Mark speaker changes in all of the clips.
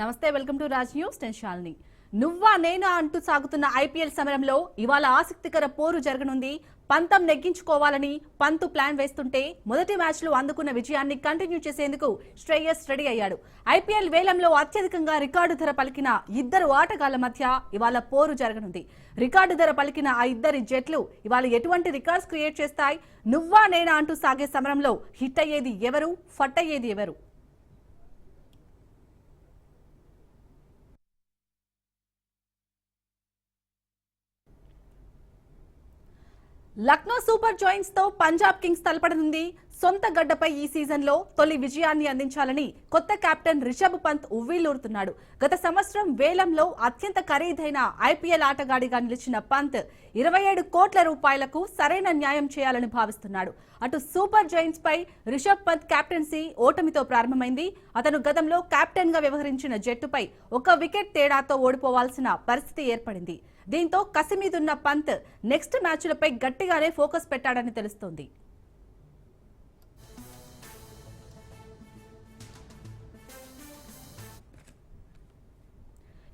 Speaker 1: నమస్తే welcome to Raj news నేను శాలిని. నువ్వా నేనా అంటూ సాగుతున్న ఐపీఎల్ సమరంలో ఇవాళ ఆసక్తికర పోరు జరగనుంది. పంతం నెగ్గించుకోవాలని పంతు ప్లాన్ వేస్తుంటే మొదటి మ్యాచ్లో అందుకున్న విజయాన్ని కంటిన్యూ చేసేందుకు శ్రేయస్ రెడీ అయ్యాడు. ఐపీఎల్ వేలంలో అత్యధికంగా రికార్డు ధర పలికిన ఇద్దరు ఆటగాళ్ళ మధ్య ఇవాళ పోరు జరగనుంది. రికార్డు ధర పలికిన ఆ ఇద్దరి జట్లు ఇవాళ ఎటువంటి రికార్డ్స్ క్రియేట్ చేస్తాయి? నువ్వా నేనా అంటూ సాగే సమరంలో హిట్ అయ్యేది ఎవరు? ఫట్ అయ్యేది ఎవరు? లక్నో సూపర్ జాయింట్స్తో పంజాబ్ కింగ్స్ తలపడనుంది. సొంత గడ్డపై ఈ సీజన్లో తొలి విజయాన్ని అందించాలని కొత్త కెప్టెన్ రిషబ్ పంత్ ఉవ్విల్లూరుతున్నాడు గత సంవత్సరం వేలంలో అత్యంత ఖరీదైన ఐపీఎల్ ఆటగాడిగా నిలిచిన పంత్ ఇరవై ఏడు కోట్ల రూపాయలకు సరైన న్యాయం చేయాలని భావిస్తున్నాడు. అటు సూపర్ జైంట్స్ పై రిషబ్ పంత్ కెప్టెన్సీ ఓటమితో ప్రారంభమైంది. అతను గతంలో కెప్టెన్గా వ్యవహరించిన జట్టుపై ఒక వికెట్ తేడాతో ఓడిపోవాల్సిన పరిస్థితి ఏర్పడింది. దీంతో కసిమీదున్న పంత్ నెక్స్ట్ మ్యాచ్లపై గట్టిగానే ఫోకస్ పెట్టాడని తెలుస్తోంది.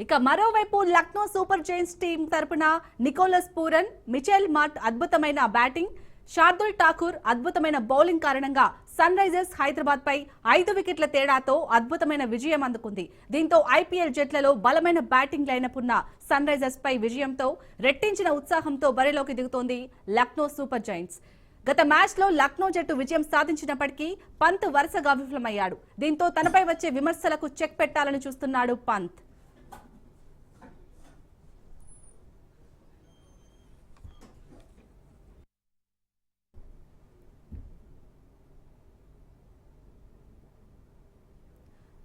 Speaker 1: ఇక మరోవైపు లక్నో సూపర్ జైన్స్ టీం తరపున నికోలస్ పూరన్ మిచెల్ మార్ట్ అద్భుతమైన బ్యాటింగ్ శార్దుల్ ఠాకూర్ అద్భుతమైన బౌలింగ్ కారణంగా సన్ రైజర్స్ హైదరాబాద్ పై ఐదు వికెట్ల తేడాతో అద్భుతమైన విజయం అందుకుంది. దీంతో ఐపీఎల్ జట్లలో బలమైన బ్యాటింగ్ లైనప్ ఉన్న సన్ రైజర్స్ పై విజయంతో రెట్టించిన ఉత్సాహంతో బరిలోకి దిగుతోంది లక్నో సూపర్ జైంట్స్. గత మ్యాచ్లో లక్నో జట్టు విజయం సాధించినప్పటికీ పంత్ వరుసగా విఫలమయ్యాడు. దీంతో తనపై వచ్చే విమర్శలకు చెక్ పెట్టాలని చూస్తున్నాడు పంత్.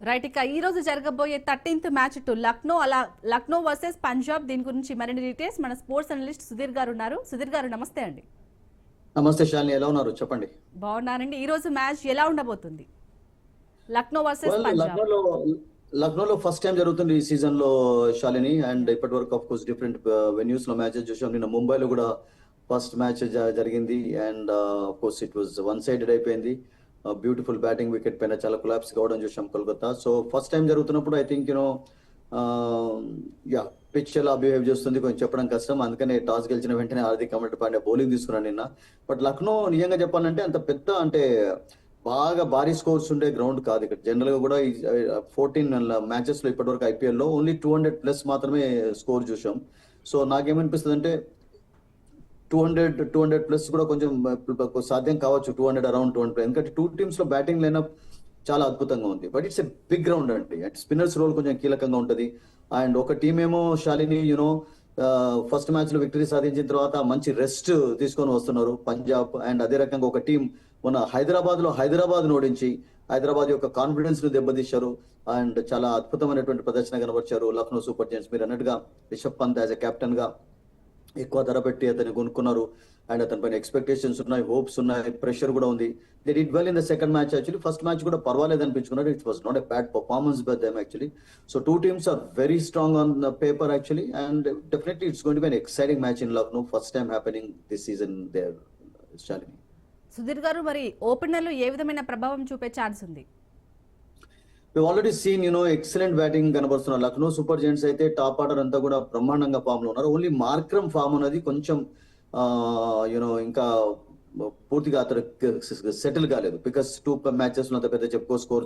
Speaker 1: రైట్ ఇక ఈ రోజు జరగబోయే థర్టీన్త్ మ్యాచ్ టు లక్నో అలా లక్నో వర్సెస్ పంజాబ్ దీని గురించి మరిన్ని డీటెయిల్స్ మన స్పోర్ట్స్ అనలిస్ట్ సుధీర్ గారు ఉన్నారు. సుధీర్ గారు నమస్తే అండి.
Speaker 2: నమస్తే శాలిని ఎలా ఉన్నారు? చెప్పండి.
Speaker 1: బాగున్నారండి ఈ రోజు మ్యాచ్ ఎలా ఉండబోతుంది? లక్నో వర్సెస్ పంజాబ్.
Speaker 2: లక్నోలో ఫస్ట్ టైం జరుగుతుంది ఈ సీజన్లో శాలిని అండ్ ఇప్పటి వరకు ఆఫ్ కోర్స్ డిఫరెంట్ వెన్యూస్లో మ్యాచెస్ చూసాం. నిన్న ముంబైలో కూడా ఫస్ట్ మ్యాచ్ జరిగింది and of course it was one sided అయిపోయింది. బ్యూటిఫుల్ బ్యాటింగ్ వికెట్ పైన చాలా కొలాప్స్ కావడం చూసాం కోల్కతా. సో ఫస్ట్ టైం జరుగుతున్నప్పుడు I think you know yeah pitch ఎలా బిహేవ్ చేస్తుంది కొంచెం చెప్పడం కష్టం. అందుకనే టాస్ గెలిచిన వెంటనే హార్దిక్ కమల్ పాండే బౌలింగ్ తీసుకున్నాను నిన్న. బట్ లక్నో నిజంగా చెప్పాలంటే అంత పెద్ద అంటే బాగా భారీ స్కోర్స్ ఉండే గ్రౌండ్ కాదు ఇక్కడ. జనరల్గా కూడా ఫోర్టీన్ మ్యాచెస్లో ఇప్పటివరకు ఐపీఎల్లో ఓన్లీ టూ హండ్రెడ్ ప్లస్ మాత్రమే స్కోర్ చూసాం సో నాకేమనిపిస్తుంది అంటే two hundred two hundred plus కూడా కొంచెం సాధ్యం కావచ్చు two hundred around two hundred ఎందుకంటే టూ టీమ్స్లో బ్యాటింగ్ లైనప్ చాలా అద్భుతంగా ఉంది. But it's a big ground అండి. అండ్ స్పిన్నర్స్ రోల్ కొంచెం కీలకంగా ఉంటుంది. అండ్ ఒక టీం ఏమో శాలిని యూనో ఫస్ట్ మ్యాచ్లో విక్టరీ సాధించిన తర్వాత మంచి రెస్ట్ తీసుకొని వస్తున్నారు. పంజాబ్ అండ్ అదే రకంగా ఒక టీం మొన్న హైదరాబాద్లో హైదరాబాద్ ఓడించి హైదరాబాద్ యొక్క కాన్ఫిడెన్స్ను దెబ్బతీశారు. అండ్ చాలా అద్భుతమైనటువంటి ప్రదర్శన కనబరిచారు. లక్నో సూపర్ జెంట్స్ మీరు అన్నట్టుగా రిషబ్ పంత్ యాజ్ ఎ కెప్టెన్గా ఎక్కువ ధర పెట్టి అతన్ని కొనుక్కున్నారు. అండ్ అతని పైన ఎక్స్పెక్టేషన్స్ ఉన్నాయి హోప్స్ ఉన్నాయి ప్రెషర్ కూడా ఉంది. They it well in the second match actually first match కూడా పర్వాలేదు అనిపించుకున్నారు. It was not a bad performance by them actually so two teams are very strong on the paper actually and definitely it's going to be an exciting match in Lucknow first time happening this season there Shalini
Speaker 1: Sudhir garu మరి ఓపెనర్లు ఏ విధమైన ప్రభావం చూపే chance ఉంది?
Speaker 2: Already seen you know excellent batting కనబడుతున్నారు Lucknow super gents అయితే top order అంతా కూడా బ్రహ్మాండంగా ఫామ్లో ఉన్నారు. ఓన్లీ మార్క్రమ్ ఫామ్ అనేది కొంచెం యూనో ఇంకా పూర్తిగా అతను సెటిల్ కాలేదు. బికాస్ టూ మ్యాచెస్ అంత పెద్ద చెప్పుకో స్కోర్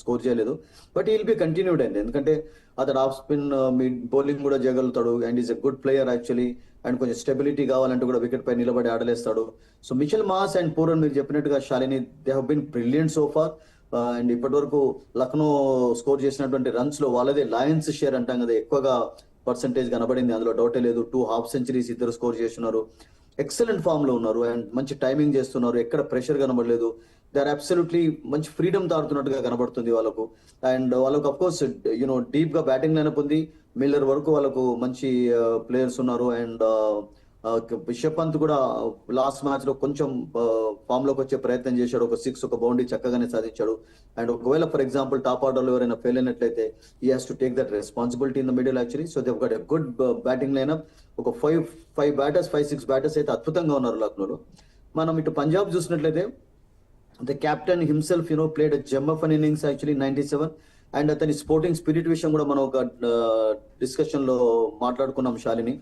Speaker 2: స్కోర్ చేయలేదు. బట్ ఈల్ బి కంటిన్యూడ్ అండి. ఎందుకంటే అతడు ఆఫ్ స్పిన్ మీ బౌలింగ్ కూడా చేయగలుగుతాడు. And is a good player actually and కొంచెం స్టెబిలిటీ కావాలంటే కూడా వికెట్ పై నిలబడి ఆడలేస్తాడు. So Mitchell Marsh and Pooran మీరు చెప్పినట్టుగా Shalini they have brilliant so far and ఇప్పటి వరకు లక్నో స్కోర్ చేసినటువంటి రన్స్లో వాళ్ళదే లయన్స్ షేర్ అంటాం కదా ఎక్కువగా పర్సంటేజ్ కనబడింది. అందులో డౌటే లేదు. టూ హాఫ్ సెంచరీస్ ఇద్దరు స్కోర్ చేస్తున్నారు. ఎక్సలెంట్ ఫామ్లో ఉన్నారు అండ్ మంచి టైమింగ్ చేస్తున్నారు. ఎక్కడ ప్రెషర్ కనబడలేదు. దే ఆర్ అబ్సల్యూట్లీ మంచి ఫ్రీడమ్ తాడుతున్నట్టుగా కనబడుతుంది వాళ్ళకు. అండ్ వాళ్ళకు అఫ్ కోర్స్ యూనో డీప్గా బ్యాటింగ్ లైనప్ ఉంది. మిల్లర్ వరకు వాళ్ళకు మంచి uh, ప్లేయర్స్ ఉన్నారు. అండ్ uh, రిషబ్ పంత్ కూడా లాస్ట్ మ్యాచ్లో కొంచెం ఫామ్లోకి వచ్చే ప్రయత్నం చేశాడు. ఒక సిక్స్ ఒక బౌండరీ చక్కగానే సాధించాడు. అండ్ ఒకవేళ ఫర్ ఎగ్జాంపుల్ టాప్ ఆర్డర్లో ఎవరైనా ఫెయిల్ అయినట్లయితే he has to take that responsibility in the middle actually so they've got a good batting lineup ఒక five five batters five six batters అయితే అద్భుతంగా ఉన్నారు లక్నోలో. మనం ఇటు పంజాబ్ చూసినట్లయితే the captain himself you know played gem of an innings actually ninety seven and అతని sporting spirit విషయం కూడా మనం ఒక డిస్కషన్లో మాట్లాడుకున్నాం శాలిని.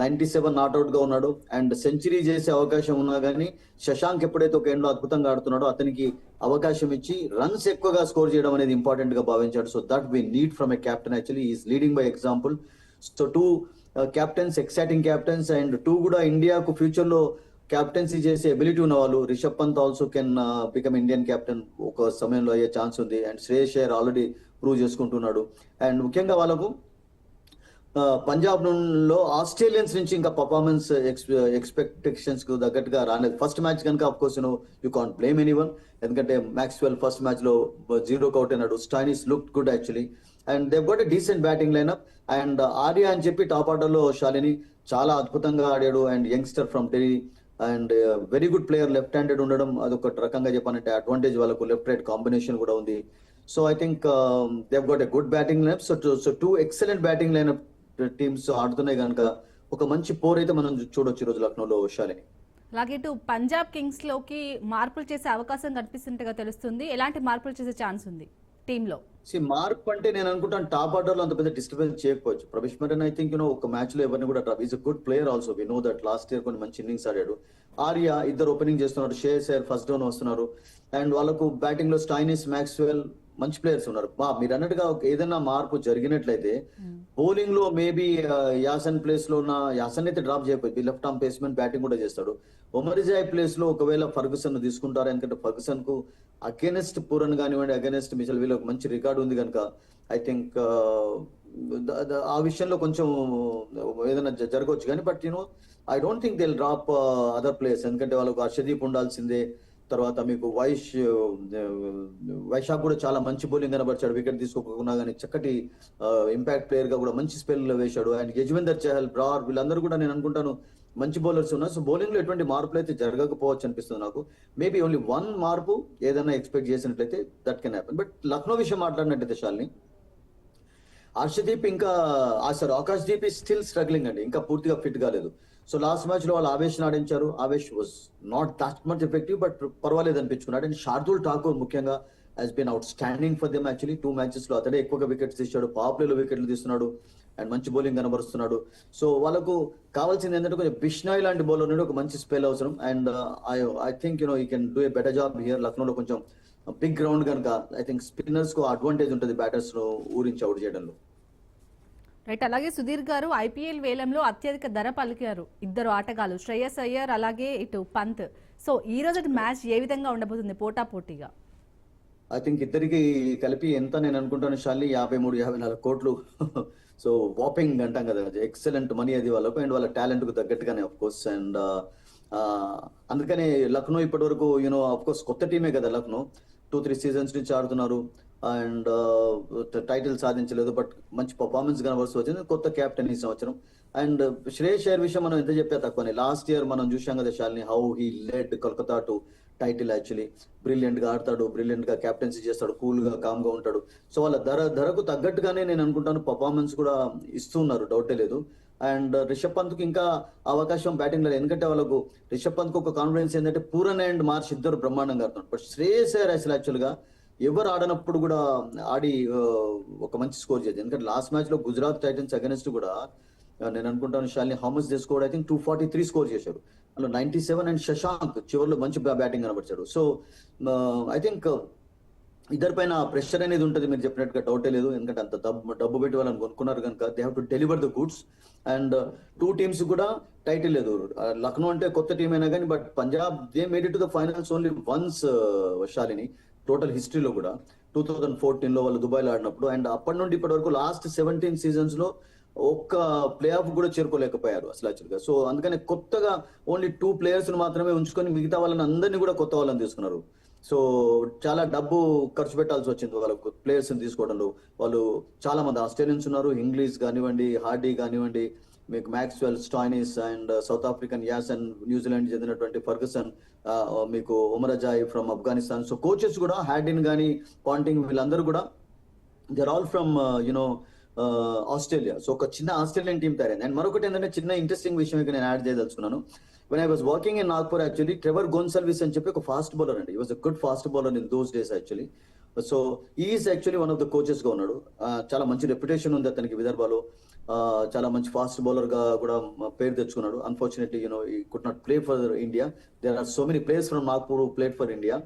Speaker 2: నైన్టీ సెవెన్ నాట్అవుట్గా ఉన్నాడు. అండ్ సెంచరీ చేసే అవకాశం ఉన్నా కానీ శశాంక్ ఎప్పుడైతే ఒక ఎండ్లో అద్భుతంగా ఆడుతున్నాడో అతనికి అవకాశం ఇచ్చి రన్స్ ఎక్కువగా స్కోర్ చేయడం అనేది ఇంపార్టెంట్గా భావించాడు. So that we need from a captain actually. Is leading by example. So two captains exciting captains and two కూడా ఇండియాకు ఫ్యూచర్లో క్యాప్టెన్సీ చేసే ఎబిలిటీ ఉన్న వాళ్ళు Rishabh Pant also can become Indian captain ఒక సమయంలో అయ్యే ఛాన్స్ ఉంది. And Shreyas Iyer already prove చేసుకుంటున్నాడు. అండ్ ముఖ్యంగా వాళ్ళకు పంజాబ్లో ఆస్ట్రేలియన్స్ నుంచి ఇంకా పర్ఫార్మెన్స్ ఎక్స్పెక్టేషన్స్కు తగ్గట్టుగా రాలేదు. ఫస్ట్ మ్యాచ్ కనుక of course you can't blame anyone ఎందుకంటే మ్యాక్స్వెల్ ఫస్ట్ మ్యాచ్లో జీరో అవుట్ అయినాడు. Stoinis look good actually and they've got decent batting lineup and Arya అని చెప్పి టాప్ ఆర్డర్లో షాలిని చాలా అద్భుతంగా ఆడాడు. And youngster from Delhi and very good player left handed ఉండడం అదొక రకంగా చెప్పాలంటే అడ్వాంటేజ్ వాళ్ళకు. లెఫ్ట్ రైట్ కాంబినేషన్ కూడా ఉంది. So I think they've got a good batting lineup so so two excellent batting lineup teams ఆడుతున్నాయి కనుక ఒక మంచి పోర్ అయితే మనం చూడొచ్చు ఈ రోజు లక్నోలో శాలిని
Speaker 1: అలాగే ఇటు పంజాబ్ కింగ్స్లోకి మార్పులు చేసే అవకాశం కనిపిస్తుంటగా తెలుస్తుంది. ఎలాంటి మార్పులు చేసే ఛాన్స్ ఉంది టీంలో?
Speaker 2: సి మార్క్ అంటే నేను అనుకుంటాను టాప్ ఆర్డర్లో అంత పెద్ద డిస్టర్బెన్స్ చేయకపోవచ్చు. Prabhsimran I think you know ఒక మ్యాచ్లో ఎవరిని కూడా is a good player also we know that last year కొన్ని మంచి ఇన్నింగ్స్ ఆడాడు. ఆర్య ఇద్దరు ఓపెనింగ్ చేస్తున్నారు. షేర్ సేర్ ఫస్ట్ డౌన్ వస్తున్నారు. అండ్ వాళ్ళకు బ్యాటింగ్లో స్టైనిస్ మ్యాక్స్వెల్ మంచి ప్లేయర్స్ ఉన్నారు. బా మీరు అన్నట్టుగా ఏదైనా మార్పు జరిగినట్లయితే బౌలింగ్లో మేబీ యాసన్ ప్లేస్లో ఉన్న యాసన్ అయితే డ్రాప్ చేయకపోయి లెఫ్ట్ ఆర్మ్ పేస్మెంట్ బ్యాటింగ్ కూడా చేస్తాడు. ఒమరిజాయ్ ప్లేస్లో ఒకవేళ ఫర్గుసన్ తీసుకుంటారు? ఎందుకంటే ఫర్గుసన్కు అగెనెస్ట్ పూరన్ కానివ్వండి అగెనెస్ట్ మిచల్ వీళ్ళకి మంచి రికార్డు ఉంది కనుక ఐ థింక్ ఆ విషయంలో కొంచెం ఏదైనా జరగవచ్చు. కానీ but you know I don't think they drop other place ఎందుకంటే వాళ్ళకు హర్షదీప్ ఉండాల్సిందే. తర్వాత మీకు వైష్ వైశాఖ్ కూడా చాలా మంచి బౌలింగ్ కనబరిచాడు. వికెట్ తీసుకోకుండా కానీ చక్కటి ఇంపాక్ట్ ప్లేయర్గా కూడా మంచి స్పెల్ వేశాడు. అండ్ యజ్వేందర్ చహల్ బ్రార్ వీళ్ళందరూ కూడా నేను అనుకుంటాను మంచి బౌలర్స్ ఉన్నారు. సో బౌలింగ్లో ఎటువంటి మార్పులు అయితే జరగకపోవచ్చు అనిపిస్తుంది నాకు. మేబీ ఓన్లీ వన్ మార్పు ఏదైనా ఎక్స్పెక్ట్ చేసినట్లయితే that can happen but Lucknow విషయం మాట్లాడినట్టయితే శాలిని హర్షదీప్ ఇంకా ఆ సార్ ఆకాష్ దీప్ ఈ స్టిల్ స్ట్రగ్లింగ్ అండి. ఇంకా పూర్తిగా ఫిట్ కాలేదు. సో లాస్ట్ మ్యాచ్లో వాళ్ళు Avesh ఆడించారు Avesh was not that much effective but పర్వాలేదు అనిపించుకున్నాడు. అండ్ షార్దుల్ ఠాకూర్ ముఖ్యంగా has been outstanding for them actually two మ్యాచెస్లో అతడే ఎక్కువగా వికెట్స్ తీశాడు. పవర్ వికెట్లు తీస్తున్నాడు. అండ్ మంచి బౌలింగ్ కనబరుస్తున్నాడు. సో వాళ్ళకు కావాల్సింది ఏంటంటే కొంచెం బిష్నాయ్ లాంటి బౌలర్ నుండి ఒక మంచి స్పెల్ అవసరం. And I I think you know he can do a better job here లక్నోలో కొంచెం బిగ్ గ్రౌండ్ కనుక ఐ థింక్ స్పిన్నర్స్కు అడ్వాంటేజ్ ఉంటుంది బ్యాటర్స్ను ఊరించి అవుట్ చేయడంలో.
Speaker 1: రైట్ అలాగే సుధీర్ గారు ఐపీఎల్ వేలంలో అత్యధిక ధర పలికారు. ఇద్దరు ఆటగాళ్ళు శ్రేయస్ అయ్యర్ అలాగే ఇటు పంత్. సో ఈ రోజు మ్యాచ్ ఏ విధంగా ఉండబోతుంది పోటా పోటీగా?
Speaker 2: ఐ థింక్ ఇద్దరికి కలిపి ఎంత నేను అనుకుంటాను షాలి? యాభై మూడు యాభై నాలుగు కోట్లు. సో వాపింగ్ అంటాం కదా ఎక్సలెంట్ మనీ అది వాళ్ళకు. అండ్ వాళ్ళ టాలెంట్కు తగ్గట్టుగానే ఆఫ్ కోర్స్ అండ్ అందుకనే లక్నో ఇప్పటి వరకు యూనో ఆఫ్ కోర్స్ కొత్త టీమే కదా లక్నో. టూ త్రీ సీజన్స్ నుంచి ఆడుతున్నారు. అండ్ టైటిల్ సాధించలేదు బట్ మంచి పర్ఫార్మెన్స్ కనబడుతూ వచ్చింది. కొత్త క్యాప్టెన్ ఈ సంవత్సరం అండ్ శ్రేయస్ అయ్యర్ విషయం మనం ఎంత చెప్పా తక్కువనే లాస్ట్ ఇయర్ మనం చూసాం కదా Shalini how he led Kolkata to title actually బ్రిలియంట్గా ఆడతాడు బ్రిలియంట్గా క్యాప్టెన్సీ చేస్తాడు కూల్గా కామ్గా ఉంటాడు. సో వాళ్ళ ధర ధరకు తగ్గట్టుగానే నేను అనుకుంటాను పర్ఫార్మెన్స్ కూడా ఇస్తున్నారు డౌటే లేదు. అండ్ రిషబ్ పంత్కి ఇంకా అవకాశం బ్యాటింగ్ లేదు. ఎందుకంటే వాళ్ళకు రిషబ్ పంత్కు ఒక కాన్ఫిడెన్స్ ఏంటంటే పూరన్ అండ్ మార్చ్ ఇద్దరు బ్రహ్మాండంగా ఆడుతున్నారు. బట్ శ్రేయస్ అయ్యర్ అసలు యాక్చువల్గా ఎవరు ఆడనప్పుడు కూడా ఆడి ఒక మంచి స్కోర్ చేయదు ఎందుకంటే లాస్ట్ మ్యాచ్లో గుజరాత్ టైటన్స్ అగెన్స్ట్ కూడా నేను అనుకుంటాను Shalini how much they score I think two forty three score చేశారు. అందులో నైన్టీ సెవెన్ అండ్ శశాంక్ చివరిలో మంచి బ్యాటింగ్ కనబరిచాడు. సో ఐ థింక్ ఇద్దరి పైన ప్రెషర్ అనేది ఉంటుంది మీరు చెప్పినట్టుగా డౌటే లేదు. ఎందుకంటే అంత డబ్బు డబ్బు పెట్టి వాళ్ళని కొనుక్కున్నారు కనుక they have to deliver the goods and two teams కూడా టైటిల్ లేదు. లక్నో అంటే కొత్త టీం అయినా కానీ but Punjab they made it to the finals only once Shalini total హిస్టరీలో కూడా టూ థౌజండ్ ఫోర్టీన్లో వాళ్ళు దుబాయ్లో ఆడినప్పుడు అండ్ అప్పటి నుండి ఇప్పటి వరకు లాస్ట్ సెవెంటీన్ సీజన్స్లో ఒక్క ప్లే ఆఫ్ కూడా చేరుకోలేకపోయారు అసలు యాక్చువల్గా. సో అందుకని కొత్తగా ఓన్లీ టూ ప్లేయర్స్ మాత్రమే ఉంచుకొని మిగతా వాళ్ళని అందరినీ కూడా కొత్త వాళ్ళని తీసుకున్నారు. సో చాలా డబ్బు ఖర్చు పెట్టాల్సి వచ్చింది వాళ్ళకు ప్లేయర్స్ తీసుకోవడంలో. వాళ్ళు చాలా మంది ఆస్ట్రేలియన్స్ ఉన్నారు ఇంగ్లీష్ కానివ్వండి హార్డీ కానివ్వండి మీకు Maxwell Stoinis and South African Jansen New Zealand చెందినటువంటి ఫర్గసన్ మీకు Omarzai from Afghanistan so coaches కూడా హ్యాడిన్ కానీ పాంటింగ్ వీళ్ళందరూ కూడా they're all from you know Australia so ఒక చిన్న ఆస్ట్రేలియన్ టీం తయారైంది. అండ్ మరొకటి ఏంటంటే చిన్న ఇంట్రెస్టింగ్ విషయం ఇక్కడ నేను add చేయదలుచుకున్నాను. When I was working in Nagpur actually Trevor Gonsalves అని చెప్పి ఒక ఫాస్ట్ బౌలర్ అండి. Was a good fast bowler in those days actually so is actually one of the కోచెస్గా ఉన్నాడు. చాలా మంచి రెప్యుటేషన్ ఉంది అతనికి విదర్భలో చాలా మంచి ఫాస్ట్ బౌలర్గా కూడా పేరు తెచ్చుకున్నాడు. Unfortunately you know he could not play for India there are so many players from Nagpur played for India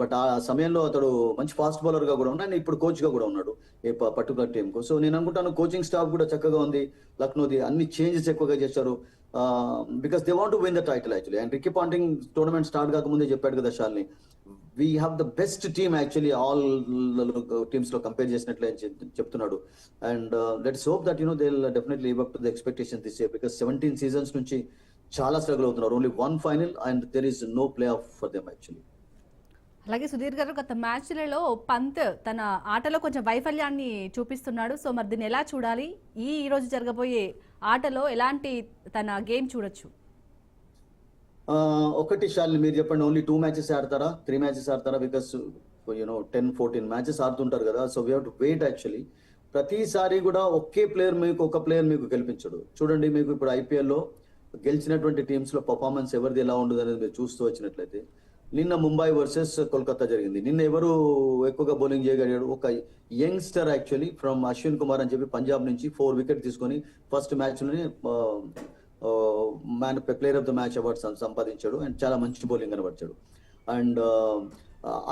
Speaker 2: but ఆ సమయంలో అతడు మంచి ఫాస్ట్ బౌలర్గా కూడా ఉన్నాడు. ఇప్పుడు కోచ్గా కూడా ఉన్నాడు ఏ పర్టికులర్ టీమ్కు. సో నేను అనుకుంటాను కోచింగ్ స్టాఫ్ కూడా చక్కగా ఉంది. లక్నోది అన్ని చేంజెస్ ఎక్కువగా చేశారు. Because they want win the title actually and Ricky Ponting tournament start కాకముందే చెప్పాడు కదా Shalini. We have the best team actually all టీమ్స్లో compare చేసినట్లు చెప్తున్నాడు. And let's hope that you know they definitely live up to the expectation this year because seventeen seasons నుంచి చాలా struggle అవుతున్నారు. Only one final and there is no play off for them actually
Speaker 1: అలాగే సుధీర్ గారు గత మ్యాచ్లలో పంత్ తన ఆటలో కొంచెం వైఫల్యాన్ని చూపిస్తున్నాడు. సో మరి దీన్ని ఎలా చూడాలి? ఈ ఈరోజు రోజు జరగబోయే ఆటలో ఎలాంటి తన గేమ్ చూడొచ్చు?
Speaker 2: ఒకటి షాలిని మీరు చెప్పండి ఓన్లీ టూ మ్యాచెస్ ఆడతారా? త్రీ మ్యాచెస్ ఆడతారా? Because you know ten fourteen matches ఆడుతుంటారు కదా so we to wait actually ప్రతిసారి కూడా ఒకే ప్లేయర్ మీకు ఒక ప్లేయర్ మీకు గెలిపించడు. చూడండి మీకు ఇప్పుడు ఐపీఎల్లో గెలిచినటువంటి టీమ్స్లో పర్ఫార్మెన్స్ ఎవరిది ఎలా ఉండదు అనేది మీరు చూస్తూ వచ్చినట్లయితే నిన్న ముంబై వర్సెస్ కోల్కతా జరిగింది. నిన్న ఎవరు ఎక్కువగా బౌలింగ్ చేయగలిగాడు? ఒక youngster actually from Ashwin Kumar అని చెప్పి పంజాబ్ నుంచి ఫోర్ వికెట్ తీసుకొని first మ్యాచ్లోనే man player of the match award సంపాదించాడు. అండ్ చాలా మంచి బౌలింగ్ కనబరిచాడు అండ్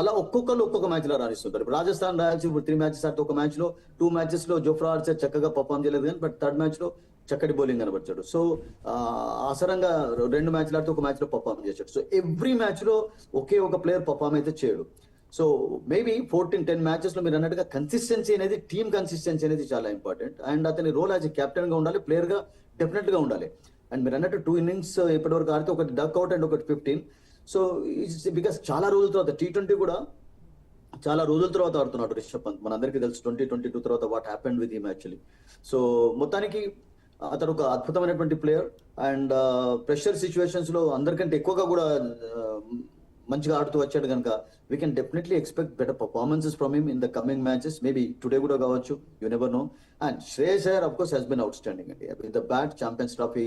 Speaker 2: అలా ఒక్కొక్కరు ఒక్కొక్క మ్యాచ్లో రాణిస్తుంటారు. ఇప్పుడు రాజస్థాన్ రాయల్స్ ఇప్పుడు త్రీ మ్యాచెస్ ఆడితే ఒక మ్యాచ్లో టూ మ్యాచెస్లో జోఫ్రా ఆర్చర్ చక్కగా పర్ఫామ్ చేయలేదు కానీ బట్ థర్డ్ మ్యాచ్లో చక్కటి బౌలింగ్ కనబరిచాడు సో అసరంగా రెండు మ్యాచ్లు ఆడితే ఒక మ్యాచ్లో పర్ఫామ్ చేశాడు. సో ఎవ్రీ మ్యాచ్లో ఒకే ఒక ప్లేయర్ పర్ఫామ్ అయితే చేయడు. సో మేబీ ఫోర్టీన్ టెన్ మ్యాచెస్లో మీరు అన్నట్టుగా కన్సిస్టెన్సీ అనేది టీమ్ కన్సిస్టెన్సీ అనేది చాలా ఇంపార్టెంట్ అండ్ అతని రోల్ యాజ్ కెప్టెన్గా ఉండాలి ప్లేయర్గా డెఫినెట్గా ఉండాలి. అండ్ మీరు అన్నట్టు టూ ఇన్నింగ్స్ uh, ఇప్పటివరకు ఆడితే ఒకటి డక్ అవుట్ అండ్ ఒకటి ఫిఫ్టీన్ సో బికాస్ చాలా రోజుల తర్వాత టీ ట్వంటీ కూడా చాలా రోజుల తర్వాత ఆడుతున్నాడు రిషబ్ పంత్. మనందరికీ తెలుసు ట్వంటీ ట్వంటీ టూ తర్వాత what happened with him actually so మొత్తానికి అతడు ఒక అద్భుతమైనటువంటి ప్లేయర్ అండ్ ప్రెషర్ సిచ్యువేషన్స్లో అందరికంటే ఎక్కువగా కూడా uh, మంచిగా ఆడుతూ వచ్చాడు కనుక we can definitely expect better performances from him in the coming matches maybe today కూడా కావచ్చు. You never know and Shreyas Iyer of course he's been outstanding అండి with the bat Champions Trophy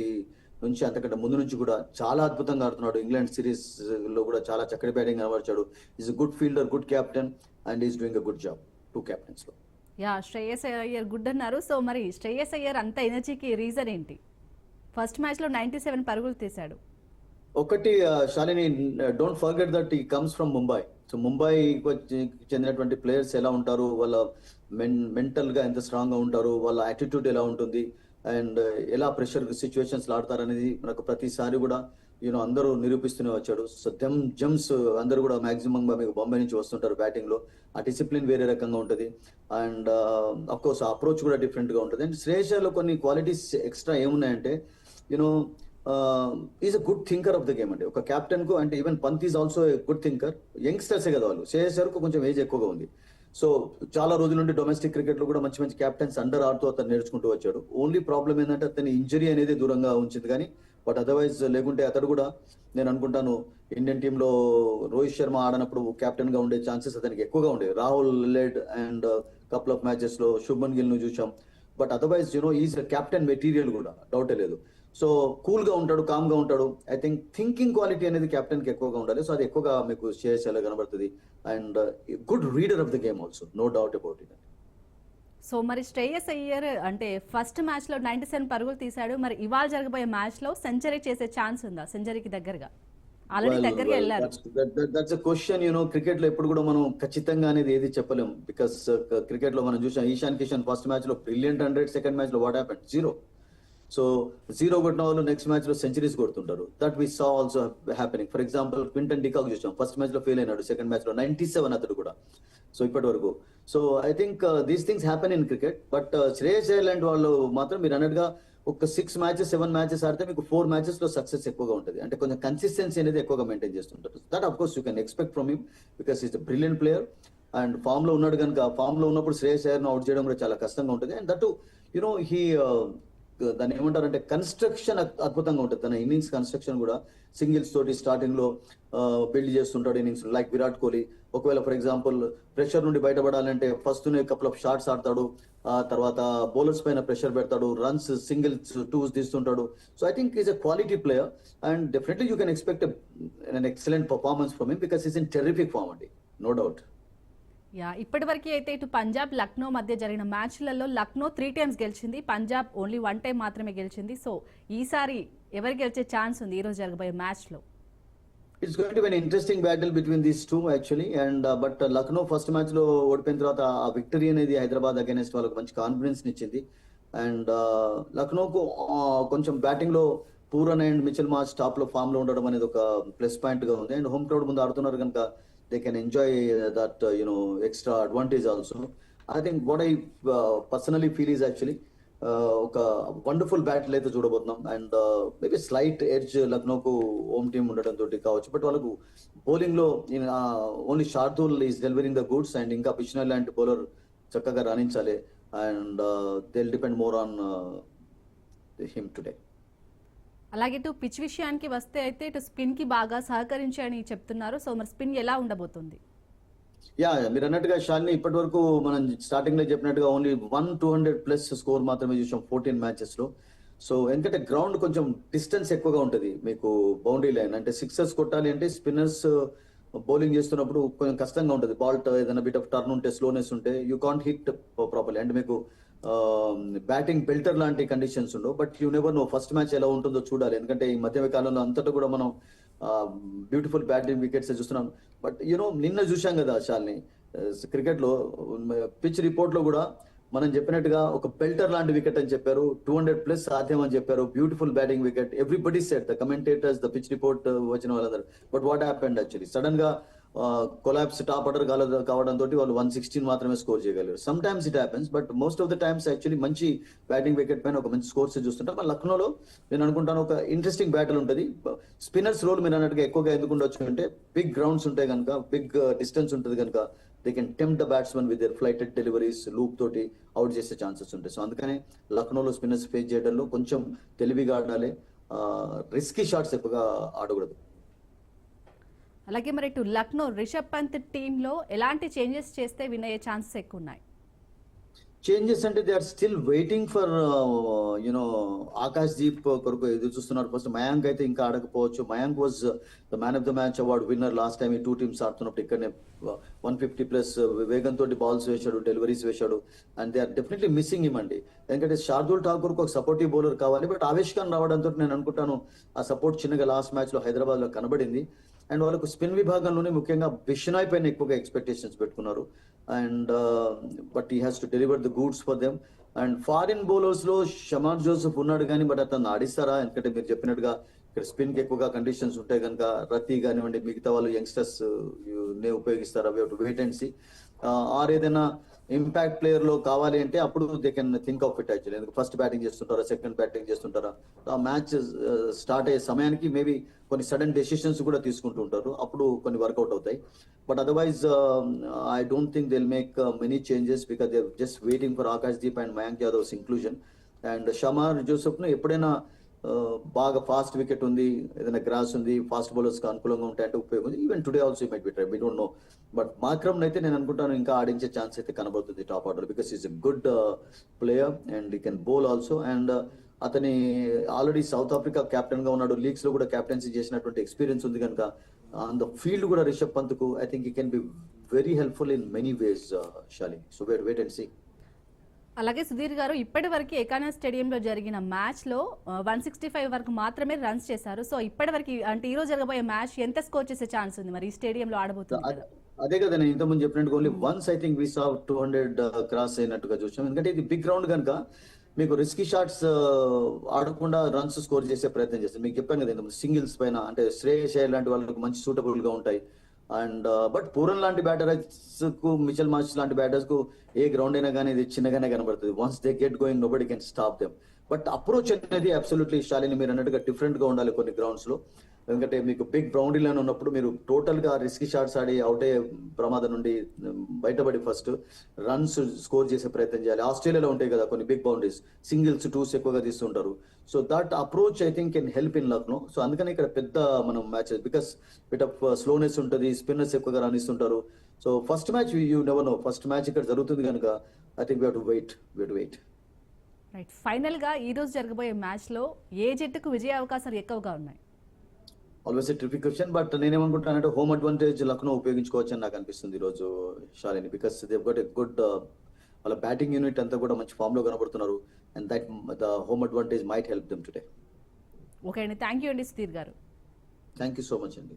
Speaker 2: నుంచి అంతకంటే ముందు నుంచి కూడా చాలా అద్భుతంగా ఆడుతున్నాడు. ఇంగ్లాండ్ సిరీస్లో కూడా చాలా చక్కటి batting కనబరిచాడు is good fielder good captain and is doing a good job too క్యాప్టెన్స్లో.
Speaker 1: Yeah Shreyas Iyer good అన్నారు సో మరి శ్రేయస్ అయ్యర్ అంత ఎనర్జీకి రీజన్ ఏంటి? ఫస్ట్ మ్యాచ్లో నైంటీ సెవెన్ పరుగులు తీశాడు.
Speaker 2: ఒకటి Shalini don't forget that he comes from Mumbai so Mumbai చెందినటువంటి ప్లేయర్స్ ఎలా ఉంటారు? వాళ్ళ మెన్ మెంటల్గా ఎంత స్ట్రాంగ్గా ఉంటారు? వాళ్ళ యాటిట్యూడ్ ఎలా ఉంటుంది? అండ్ ఎలా ప్రెషర్ సిచ్యువేషన్స్ ఆడతారు అనేది మనకు ప్రతిసారి కూడా యూనో అందరూ నిరూపిస్తూనే వచ్చాడు. సో దెమ్ జమ్స్ అందరూ కూడా మాక్సిమం మీకు బొంబై నుంచి వస్తుంటారు బ్యాటింగ్లో. ఆ డిసిప్లిన్ వేరే రకంగా ఉంటుంది. అండ్ అఫ్ కోర్స్ అప్రోచ్ కూడా డిఫరెంట్గా ఉంటుంది. అండ్ శ్రేషాలో కొన్ని qualities extra ఏమున్నాయంటే you know is a good thinker of the game అండి. ఒక కెప్టెన్కు అంటే even Pant is also good thinker యంగ్స్టర్సే కదా వాళ్ళు. శ్రేయస్ వరకు కొంచెం ఏజ్ ఎక్కువగా ఉంది. సో చాలా రోజుల నుండి డొమెస్టిక్ క్రికెట్లో కూడా మంచి మంచి క్యాప్టెన్స్ అండర్ ఆడుతూ అతను నేర్చుకుంటూ వచ్చాడు. ఓన్లీ ప్రాబ్లం ఏంటంటే అతని ఇంజరీ అనేది దూరంగా ఉంచింది కానీ బట్ అదర్వైజ్ లేకుంటే అతడు కూడా నేను అనుకుంటాను ఇండియన్ టీమ్లో రోహిత్ శర్మ ఆడినప్పుడు కెప్టెన్గా ఉండే ఛాన్సెస్ అతనికి ఎక్కువగా ఉండే. Rahul led and couple of మ్యాచెస్లో Shubman గిల్ను చూసాం but otherwise you know is captain material కూడా. డౌటే లేదు. సో కూల్గా ఉంటాడు కామ్గా ఉంటాడు. ఐ థింక్ థింకింగ్ క్వాలిటీ అనేది కెప్టెన్కి ఎక్కువగా ఉండాలి. సో అది ఎక్కువగా మీకు చేసేలా కనబడుతుంది. And good reader of the game also no doubt about it
Speaker 1: so మరి శ్రేయస్ అయ్యర్ అంటే ఫస్ట్ మ్యాచ్లో నైంటీ సెవెన్ పరుగులు తీశాడు. మరి ఇవాళ జరగబోయే మ్యాచ్లో సెంచరీ చేసే ఛాన్స్ ఉందా? సెంచరీకి దగ్గరగా. ఆల్రెడీ దగ్గరగా వెళ్ళారు.
Speaker 2: దట్స్ అ క్వశ్చన్ యూనో క్రికెట్లో ఎప్పుడు కూడా మనం ఖచ్చితంగా అనేది ఏది చెప్పలేం. బికాస్ క్రికెట్లో మనం చూసాం ఈశాన్ కిషన్ ఫస్ట్ మ్యాచ్లో బ్రిలియంట్ హండ్రెడ్ సెకండ్ మ్యాచ్లో what happen zero so zero కొట్టిన వాళ్ళు నెక్స్ట్ మ్యాచ్లో centuries కొడుతుంటారు. That we saw also happening for example Quinton de Kock చూసాం. ఫస్ట్ మ్యాచ్లో ఫెయిల్ అయినాడు. సెకండ్ మ్యాచ్లో నైన్టీ సెవెన్ అతడు కూడా. సో ఇప్పటి వరకు. So I think these things happen in cricket but Shreyas island వాళ్ళు మాత్రం మీరు అన్నట్టుగా ఒక సిక్స్ మ్యాచెస్ సెవెన్ మ్యాచెస్ ఆడితే మీకు ఫోర్ మ్యాచెస్లో సక్సెస్ ఎక్కువగా ఉంటుంది. అంటే కొంచెం కన్సిస్టెన్సీ అనేది ఎక్కువగా మెయింటైన్ చేస్తుంటారు. That of course you can expect from him because is brilliant player and ఫామ్లో ఉన్నాడు కనుక ఫామ్లో ఉన్నప్పుడు శ్రేయస్ అయ్యర్ అవుట్ చేయడం కూడా చాలా కష్టంగా ఉంటుంది. అండ్ దట్ యూనో హీ దాన్ని ఏమంటారంటే కన్స్ట్రక్షన్ అద్భుతంగా ఉంటుంది. తన ఇన్నింగ్స్ కన్స్ట్రక్షన్ కూడా సింగిల్స్ తోటి స్టార్టింగ్లో బిల్డ్ చేస్తుంటాడు ఇన్నింగ్స్ లైక్ విరాట్ కోహ్లీ. ఒకవేళ ఫర్ ఎగ్జాంపుల్ ప్రెషర్ నుండి బయటపడాలంటే ఫస్ట్ కపుల్ ఆఫ్ షార్ట్స్ ఆడతాడు. ఆ తర్వాత బౌలర్స్ పైన ప్రెషర్ పెడతాడు. Runs singles twos తీస్తుంటాడు. So I think is a quality player and definitely you can expect an excellent performance from him because is in terrific form అండి no doubt
Speaker 1: yeah ఇప్పటివరకు అయితే ఇటు పంజాబ్ లక్నో మధ్య జరిగిన మ్యాచ్లలో లక్నో త్రీ టైమ్స్ గెలిచింది. Punjab only one time మాత్రమే గెలిచింది. So ఈసారి ఎవరు గెలిచే ఛాన్స్ ఉంది ఈరోజు జరగబోయే మ్యాచ్లో?
Speaker 2: It's going to be interesting battle between these two actually and but Lucknow first మ్యాచ్లో ఓడిపోయిన తర్వాత ఆ విక్టరీ అనేది హైదరాబాద్ అగైనెస్ట్ వాళ్ళకి మంచి కాన్ఫిడెన్స్ ఇచ్చింది. అండ్ uh, లక్నోకు కొంచెం బ్యాటింగ్లో పూరన్ అండ్ మిచిల్ మార్చ్ టాప్లో ఫామ్లో ఉండడం అనేది ఒక ప్లస్ పాయింట్గా ఉంది. అండ్ హోమ్ క్రౌడ్ ముందు ఆడుతున్నారు కనుక they can enjoy that you know extra advantage also I think what I personally feel is actually ఒక వండర్ఫుల్ బ్యాటిల్ అయితే చూడబోతున్నాం. అండ్ మేబీ స్లైట్ ఎడ్జ్ లక్నోకు హోమ్ టీమ్ ఉండడం తోటి కావచ్చు. బట్ వాళ్ళకు బౌలింగ్లో only Shardul is delivering the goods and ఇంకా పిచ్నల్ లాంటి బౌలర్ చక్కగా రాణించాలి. And they'll depend more on him today
Speaker 1: అలాగే ఇటు పిచ్ విషయానికి వస్తే అయితే ఇటు స్పిన్కి బాగా సహకరించని చెప్తున్నారు. సో మరి స్పిన్ ఎలా ఉండబోతుంది?
Speaker 2: యా మీరు అన్నట్టుగా షాలిని ఇప్పటి వరకు మనం స్టార్టింగ్లో చెప్పినట్టుగా only one two hundred plus score మాత్రమే చూసాం ఫోర్టీన్ మ్యాచెస్లో సో ఎందుకంటే గ్రౌండ్ కొంచెం డిస్టెన్స్ ఎక్కువగా ఉంటుంది మీకు బౌండరీ లైన్. అంటే సిక్సర్స్ కొట్టాలి అంటే స్పిన్నర్స్ బౌలింగ్ చేస్తున్నప్పుడు కొంచెం కష్టంగా ఉంటుంది. బాల్ ఏదైనా బిట్ ఆఫ్ టర్న్ ఉంటే స్లోనెస్ ఉంటే యూ కాంట్ హిట్ ప్రాపర్లీ అంటే మీకు Um, బ్యాటింగ్ బెల్టర్ లాంటి కండిషన్స్ ఉండవు. But you never know first match ఎలా ఉంటుందో చూడాలి. ఎందుకంటే ఈ మధ్య కాలంలో అంతటా కూడా మనం బ్యూటిఫుల్ బ్యాటింగ్ వికెట్స్ చూస్తున్నాం. బట్ యూనో నిన్న చూశాం కదా షాల్ని. Uh, క్రికెట్లో um, పిచ్ రిపోర్ట్లో కూడా మనం చెప్పినట్టుగా ఒక బెల్టర్ లాంటి వికెట్ అని చెప్పారు. టూ హండ్రెడ్ ప్లస్ సాధ్యం అని చెప్పారు. Beautiful batting wicket everybody said the commentators the pitch report వచ్చిన వాళ్ళందరూ బట్ వాట్ హ్యాపెండ్ యాక్చువల్లీ సడన్గా కొలాబ్స్ టాప్ ఆర్డర్ కాలేదు కావడంతో వాళ్ళు వన్ సిక్స్టీన్ మాత్రమే స్కోర్ చేయగలిగారు. Sometimes it happens but most of the times actually మంచి బ్యాటింగ్ వికెట్ పైన ఒక మంచి స్కోర్స్ చూస్తుంటాం మన లక్నోలో నేను అనుకుంటాను ఒక ఇంట్రెస్టింగ్ బ్యాటిల్ ఉంటుంది. స్పిన్నర్స్ రోల్ మీరు అన్నట్టుగా ఎక్కువగా ఎందుకు ఉండొచ్చు అంటే బిగ్ గ్రౌండ్స్ ఉంటాయి కనుక బిగ్ డిస్టెన్స్ ఉంటుంది కనుక they can tempt the batsmen with their flighted deliveries loop తోటి అవుట్ చేసే ఛాన్సెస్ ఉంటాయి. సో అందుకనే లక్నోలో స్పిన్నర్స్ ఫేస్ చేయడంలో కొంచెం తెలివిగా ఆడాలి. రిస్కీ షాట్స్ ఎక్కువగా ఆడకూడదు.
Speaker 1: అలాగే మరి ఇటు లక్నో రిషబ్ పంత్ టీంలో ఎలాంటి చేంజెస్ చేస్తే విన్ అయ్యే ఛాన్సెస్ ఎక్కువ ఉన్నాయి
Speaker 2: చేంజెస్ అంటే they are still waiting for you know Akash Deep కొరకు ఎదురు చూస్తున్నారు. ఫస్ట్ మయాంక్ అయితే ఇంకా ఆడకపోవచ్చు. Mayank was the man of the match award winner last time ఈ టూ టీమ్స్ ఆడుతున్నప్పుడు ఇక్కడనే వన్ ఫిఫ్టీ ప్లస్ వేగంతో బాల్స్ వేశాడు డెలివరీస్ వేశాడు. And they are definitely missing him అండి. ఎందుకంటే శార్దుల్ ఠాకూర్ ఒక సపోర్టివ్ బౌలర్ కావాలి. బట్ ఆవేష్ ఖాన్ రావడంతో నేను అనుకుంటాను ఆ సపోర్ట్ చిన్నగా లాస్ట్ మ్యాచ్లో హైదరాబాద్లో కనబడింది. అండ్ వాళ్ళకు స్పిన్ విభాగంలోనే ముఖ్యంగా బిష్నాయ్ పైన ఎక్కువగా ఎక్స్పెక్టేషన్స్ పెట్టుకున్నారు. And but he has to deliver the goods for them and foreign బౌలర్స్లో Shamar Joseph ఉన్నాడు కానీ బట్ అతను ఆడిస్తారా? ఎందుకంటే మీరు చెప్పినట్టుగా ఇక్కడ స్పిన్కి ఎక్కువగా కండిషన్స్ ఉంటాయి కనుక రతి కానివ్వండి మిగతా వాళ్ళు యంగ్స్టర్స్ uh, నే ఉపయోగిస్తారా? వెయిట్ అండ్ సి ఆర్ ఏదైనా ఇంపాక్ట్ ప్లేయర్లో కావాలి అంటే అప్పుడు they can think of it actually ఎందుకు ఫస్ట్ బ్యాటింగ్ చేస్తుంటారా సెకండ్ బ్యాటింగ్ చేస్తుంటారా? ఆ మ్యాచ్ స్టార్ట్ అయ్యే సమయానికి మేబీ కొన్ని సడన్ డెసిషన్స్ కూడా తీసుకుంటూ ఉంటారు అప్పుడు కొన్ని వర్కౌట్ అవుతాయి. But otherwise I don't think they'll make many changes because they just waiting for Akash Deep and Mayank Yadav's inclusion and Shamar జోసెఫ్ను ఎప్పుడైనా బాగా ఫాస్ట్ వికెట్ ఉంది ఏదైనా గ్రాస్ ఉంది ఫాస్ట్ బౌలర్స్కి అనుకూలంగా ఉంటాయంటే ఉపయోగం ఉంది. Even today also might be try me don't know but Markram అయితే నేను అనుకుంటాను ఇంకా ఆడించే ఛాన్స్ అయితే కనబడుతుంది top order because is a good player and he can bowl also and అతని ఆల్రెడీ సౌత్ ఆఫ్రికా కెప్టెన్గా ఉన్నాడు లీగ్స్లో కూడా కెప్టెన్సీ చేసినటువంటి ఎక్స్పీరియన్స్ ఉంది కనుక ఆన్ ద ఫీల్డ్ కూడా Rishabh పంత్కు I think he can be very helpful in many ways Shali so wait wait and see
Speaker 1: అలాగే సుధీర్ గారు ఇప్పటి వరకు ఏకానా స్టేడియంలో జరిగిన మ్యాచ్లో వన్ సిక్స్టీ ఫైవ్ వరకు మాత్రమే రన్స్ చేశారు. సో ఇప్పటి వరకు అంటే ఈ రోజు జరగబోయే మ్యాచ్ ఎంత స్కోర్ చేసే ఛాన్స్ ఉంది మరి ఈ స్టేడియంలో ఆడబోతుంది
Speaker 2: అదే కదా? నేను ఇంతకుముందు చెప్పినట్టు only once I think we saw two hundred cross అయినట్టుగా చూసాం. ఎందుకంటే ఇది బిగ్ గ్రౌండ్ కనుక మీకు రిస్కీ షాట్స్ ఆడకుండా రన్స్ స్కోర్ చేసే ప్రయత్నం చేస్తారు మీకు చెప్పాను కదా ఇంతకుముందు సింగిల్స్ పైన అంటే శ్రేయస్ లాంటి వాళ్ళకి మంచి సూటబుల్గా ఉంటాయి. అండ్ uh, బట్ పూరన్ లాంటి బ్యాటర్స్కు మిచల్ మార్చ్ లాంటి బ్యాటర్స్కు ఏ గ్రౌండ్ అయినా కానీ ఇది చిన్నగానే కనబడుతుంది. Once they get going nobody can stop them but approach అనేది అబ్సల్యూట్లీ షాలిని మీరు అన్నట్టుగా డిఫరెంట్గా ఉండాలి కొన్ని గ్రౌండ్స్లో. ఎందుకంటే మీకు బిగ్ బౌండరీ లైన్ ఉన్నప్పుడు మీరు టోటల్గా రిస్క్ షాట్స్ ఆడి అవుట్ అయ్యే ప్రమాదం నుండి బయటపడి ఫస్ట్ రన్స్ స్కోర్ చేసే ప్రయత్నం చేయాలి. ఆస్ట్రేలియాలో ఉంటాయి కదా కొన్ని బిగ్ బౌండరీస్ సింగిల్స్ టూస్ ఎక్కువగా తీస్తుంటారు. So that approach I think can help in Lucknow so అందుకని ఇక్కడ పెద్ద మనం matches because bit of slowness ఉంటుంది స్పిన్నర్స్ ఎక్కువగా రాణిస్తుంటారు. So first match you never know first match ఇక్కడ జరుగుతుంది కనుక I think we to wait we to wait
Speaker 1: right ఫైనల్గా ఈ రోజు జరగబోయే మ్యాచ్లో ఏ జట్టుకు విజయ అవకాశాలు ఎక్కువగా ఉన్నాయి?
Speaker 2: ఆల్వేస్ ట్రిఫిక్ క్వశ్చన్ బట్ నేనేమనుకుంటానంటే హోమ్ అడ్వాంటేజ్ లక్నో ఉపయోగించుకోవచ్చు అని నాకు అనిపిస్తుంది ఈరోజు Shalini because they got a good వాళ్ళ బ్యాటింగ్ యూనిట్ అంతా కూడా మంచి ఫామ్లో కనబడుతున్నారు and that the home advantage might help them today
Speaker 1: okay అండి. థ్యాంక్ యూ అండి సుధీర్ గారు.
Speaker 2: థ్యాంక్ యూ సో మచ్ అండి.